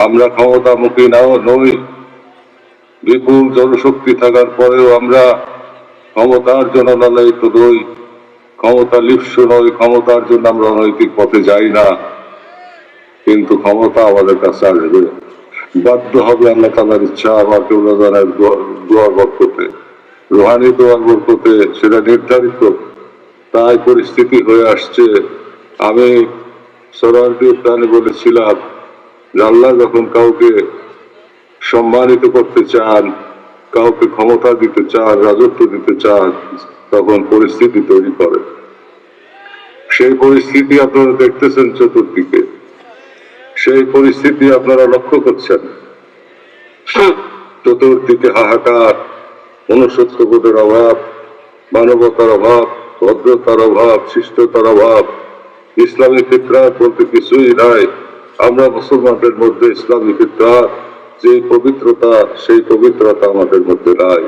আমরা ক্ষমতামুখী নাও নই। বিপুল জনশক্তি থাকার পরেও আমরা ক্ষমতার জন্য লালায়িত নই। ক্ষমতা লিপ্স নই, ক্ষমতার জন্য আমরা অনৈতিক পথে যাই না। কিন্তু ক্ষমতা আমাদের কাছে আসবে। বাধ্য হবে আল্লাহ তালার ইচ্ছা আমার কেউলাদানের দোয়ার বরকতে। রোহানি দোয়ার বরকতে সেটা নির্ধারিত। তাই পরিস্থিতি হয়ে আসছে। আমি সরারটি উদ্যানে বলেছিলাম আল্লাহ যখন কাউকে সম্মানিত করতে চান, কাউকে ক্ষমতা দিতে চান, রাজত্ব দিতে চান, তখন পরিস্থিতি তৈরি করে। সেই পরিস্থিতি আপনারা দেখতেছেন চতুর্দিকে। সেই পরিস্থিতি আপনারা লক্ষ্য করছেন। চতুর্দিকে হাহাকার, মনুষ্যত্ববোধের অভাব, মানবতার অভাব, ভদ্রতার অভাব, শিষ্টতার অভাব, ইসলামী ফিতরাত বলতে কিছুই নাই। আমরা মুসলমানদের মধ্যে ইসলামী ফিতরাত যে পবিত্রতা সেই পবিত্রতা আমাদের মধ্যে নাই।